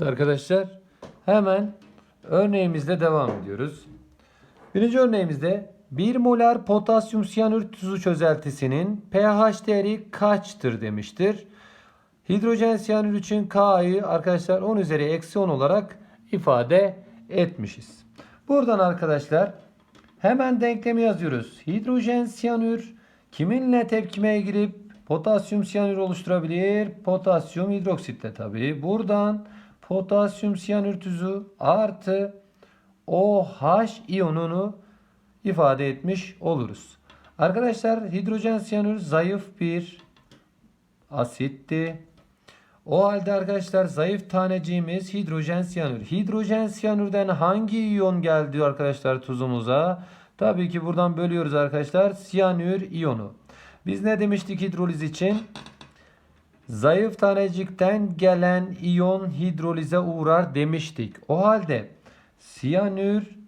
Evet arkadaşlar hemen örneğimizle devam ediyoruz. Birinci örneğimizde 1 molar potasyum siyanür tuzu çözeltisinin pH değeri kaçtır demiştir. Hidrojen siyanür için K'yı arkadaşlar 10 üzeri eksi 10 olarak ifade etmişiz. Buradan arkadaşlar hemen denklemi yazıyoruz. Hidrojen siyanür kiminle tepkimeye girip potasyum siyanür oluşturabilir? Potasyum hidroksitle tabii. Buradan potasyum siyanür tuzu artı OH iyonunu ifade etmiş oluruz. Arkadaşlar hidrojen siyanür zayıf bir asitti. O halde arkadaşlar zayıf taneciğimiz hidrojen siyanür. Hidrojen siyanürden hangi iyon geldi arkadaşlar tuzumuza? Tabii ki buradan bölüyoruz arkadaşlar. Siyanür iyonu. Biz ne demiştik hidroliz için? Zayıf tanecikten gelen iyon hidrolize uğrar demiştik. O halde siyanür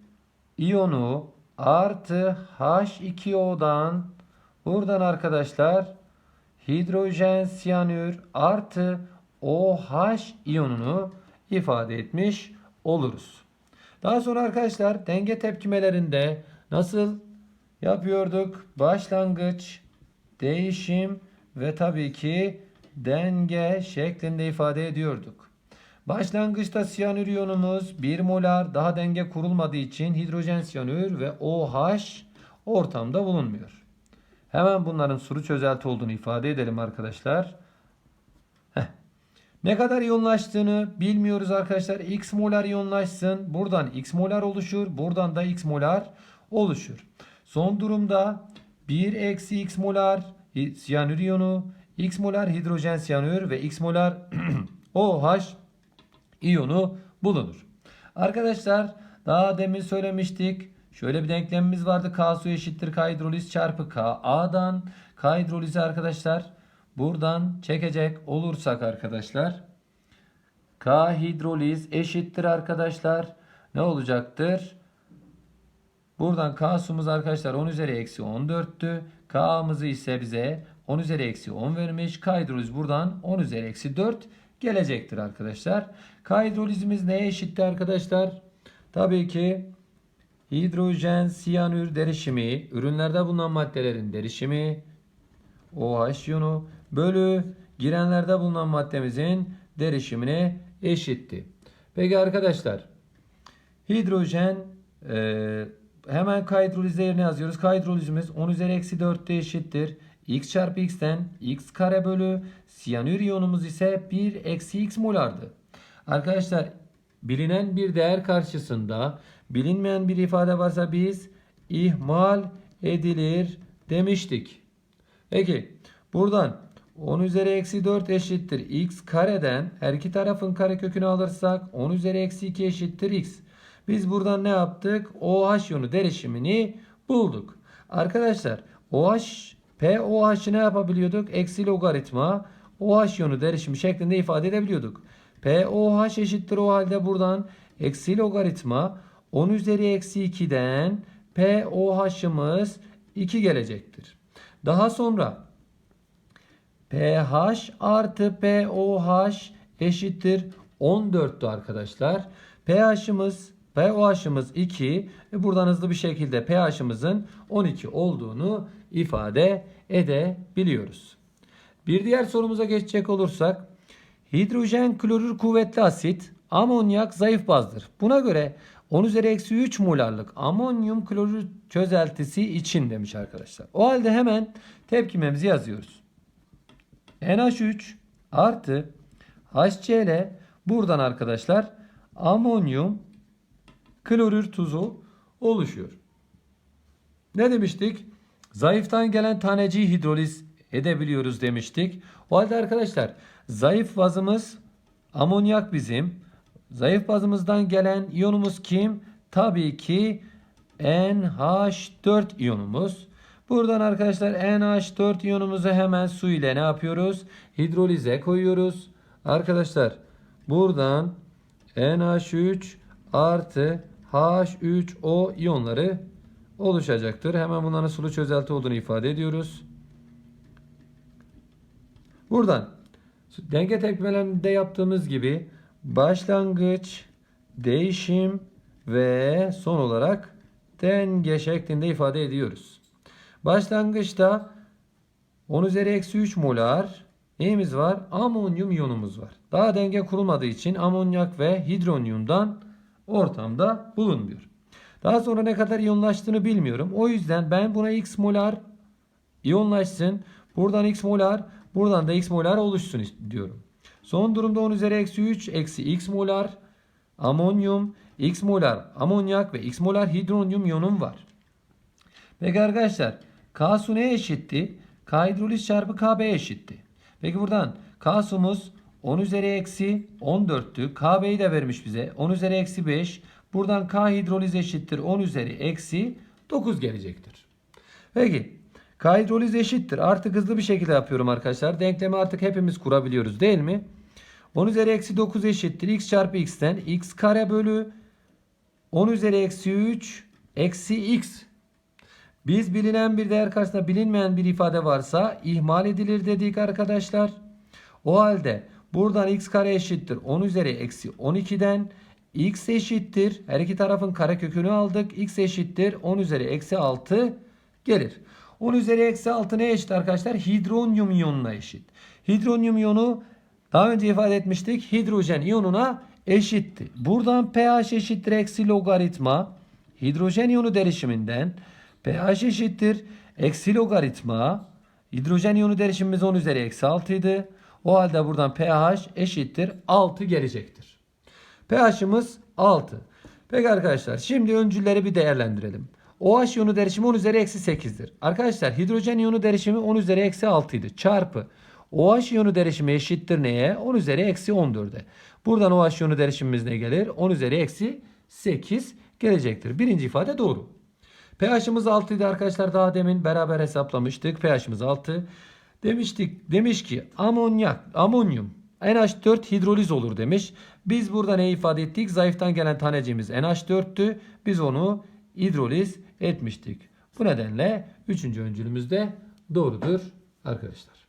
iyonu artı H2O'dan buradan arkadaşlar hidrojen siyanür artı OH iyonunu ifade etmiş oluruz. Daha sonra arkadaşlar denge tepkimelerinde nasıl yapıyorduk? Başlangıç, değişim ve tabii ki denge şeklinde ifade ediyorduk. Başlangıçta siyanür iyonumuz 1 molar daha denge kurulmadığı için hidrojen siyanür ve OH ortamda bulunmuyor. Hemen bunların suru çözelti olduğunu ifade edelim arkadaşlar. Heh. Ne kadar iyonlaştığını bilmiyoruz arkadaşlar. X molar iyonlaşsın. Buradan X molar oluşur. Buradan da X molar oluşur. Son durumda 1 eksi X molar siyanür iyonu, X molar hidrojen siyanür ve X molar OH iyonu bulunur. Arkadaşlar daha demin söylemiştik. Şöyle bir denklemimiz vardı. K su eşittir K hidroliz çarpı K. A'dan K hidrolizi arkadaşlar buradan çekecek olursak arkadaşlar K hidroliz eşittir arkadaşlar. Ne olacaktır? Buradan K sumuz arkadaşlar 10 üzeri eksi 14'tü. K'mızı ise bize 10 üzeri eksi 10 vermiş. K hidroliz buradan 10 üzeri eksi 4 gelecektir arkadaşlar. K hidrolizimiz neye eşitti arkadaşlar? Tabii ki hidrojen siyanür derişimi, ürünlerde bulunan maddelerin derişimi, OH iyonu bölü girenlerde bulunan maddemizin derişimine eşitti. Peki arkadaşlar hidrojen e, hemen K hidrolize yerine yazıyoruz. K hidrolizimiz 10 üzeri eksi 4'te eşittir. X çarpı X'ten X kare bölü siyanür iyonumuz ise 1 eksi X molardı. Arkadaşlar bilinen bir değer karşısında bilinmeyen bir ifade varsa biz ihmal edilir demiştik. Peki buradan 10 üzeri eksi 4 eşittir x kareden her iki tarafın karekökünü alırsak 10 üzeri eksi 2 eşittir x. Biz buradan ne yaptık? OH iyonu derişimini bulduk. Arkadaşlar OH POH'ı ne yapabiliyorduk? Eksi logaritma OH iyonu derişimi şeklinde ifade edebiliyorduk. POH eşittir o halde buradan eksi logaritma 10 üzeri eksi 2'den POH'ımız 2 gelecektir. Daha sonra pH artı POH eşittir 14'tü arkadaşlar. pH'ımız pOH'ımız 2 ve buradan hızlı bir şekilde pH'ımızın 12 olduğunu ifade edebiliyoruz. Bir diğer sorumuza geçecek olursak hidrojen klorür kuvvetli asit amonyak zayıf bazdır. Buna göre 10 üzeri eksi 3 molarlık amonyum klorür çözeltisi için demiş arkadaşlar. O halde hemen tepkimemizi yazıyoruz. NH3 artı HCl buradan arkadaşlar amonyum klorür tuzu oluşuyor. Ne demiştik? Zayıftan gelen taneciği hidroliz edebiliyoruz demiştik. O halde arkadaşlar zayıf bazımız amonyak bizim. Zayıf bazımızdan gelen iyonumuz kim? Tabii ki NH4 iyonumuz. Buradan arkadaşlar NH4 iyonumuzu hemen su ile ne yapıyoruz? Hidrolize koyuyoruz. Arkadaşlar buradan NH3 artı H3O iyonları oluşacaktır. Hemen bunların sulu çözelti olduğunu ifade ediyoruz. Buradan denge tepkimelerinde yaptığımız gibi başlangıç, değişim ve son olarak denge şeklinde ifade ediyoruz. Başlangıçta 10 üzeri eksi 3 molar neyimiz var? Amonyum iyonumuz var. Daha denge kurulmadığı için amonyak ve hidronyumdan ortamda bulunmuyor. Daha sonra ne kadar iyonlaştığını bilmiyorum. O yüzden ben buna x molar iyonlaşsın. Buradan x molar, buradan da x molar oluşsun diyorum. Son durumda 10 üzeri eksi 3 eksi x molar amonyum, x molar amonyak ve x molar hidronyum iyonum var. Peki arkadaşlar K su ne eşitti? K hidroliz çarpı KB eşitti. Peki buradan K sumuz 10 üzeri eksi 14'tü. KB'yi de vermiş bize. 10 üzeri eksi 5. Buradan K hidroliz eşittir 10 üzeri eksi 9 gelecektir. Peki K hidroliz eşittir. Artık hızlı bir şekilde yapıyorum arkadaşlar. Denklemi artık hepimiz kurabiliyoruz değil mi? 10 üzeri eksi 9 eşittir. x çarpı x'ten x kare bölü 10 üzeri eksi 3 eksi x. Biz bilinen bir değer karşısında bilinmeyen bir ifade varsa ihmal edilir dedik arkadaşlar. O halde buradan x kare eşittir 10 üzeri eksi 12'den x eşittir. Her iki tarafın kare kökünü aldık. x eşittir 10 üzeri eksi 6 gelir. 10 üzeri eksi 6 ne eşit arkadaşlar? Hidronyum iyonuna eşit. Hidronyum iyonu daha önce ifade etmiştik. Hidrojen iyonuna eşitti. Buradan pH eşittir eksi logaritma. Hidrojen iyonu derişiminden pH eşittir eksi logaritma. Hidrojen iyonu derişimimiz 10 üzeri eksi 6 idi. O halde buradan pH eşittir 6 gelecektir. pH'ımız 6. Peki arkadaşlar şimdi öncülleri bir değerlendirelim. OH iyonu derişimi 10 üzeri eksi 8'dir. Arkadaşlar hidrojen iyonu derişimi 10 üzeri eksi 6 idi. Çarpı OH iyonu derişimi eşittir neye? 10 üzeri eksi 14'e. Buradan OH iyonu derişimimiz ne gelir? 10 üzeri eksi 8 gelecektir. Birinci ifade doğru. pH'ımız 6 idi arkadaşlar. Daha demin beraber hesaplamıştık. pH'ımız 6. Demiştik, demiş ki amonyak, amonyum NH4 hidroliz olur demiş. Biz burada ne ifade ettik? Zayıftan gelen tanecimiz NH4'tü. Biz onu hidroliz etmiştik. Bu nedenle üçüncü öncülümüz de doğrudur arkadaşlar.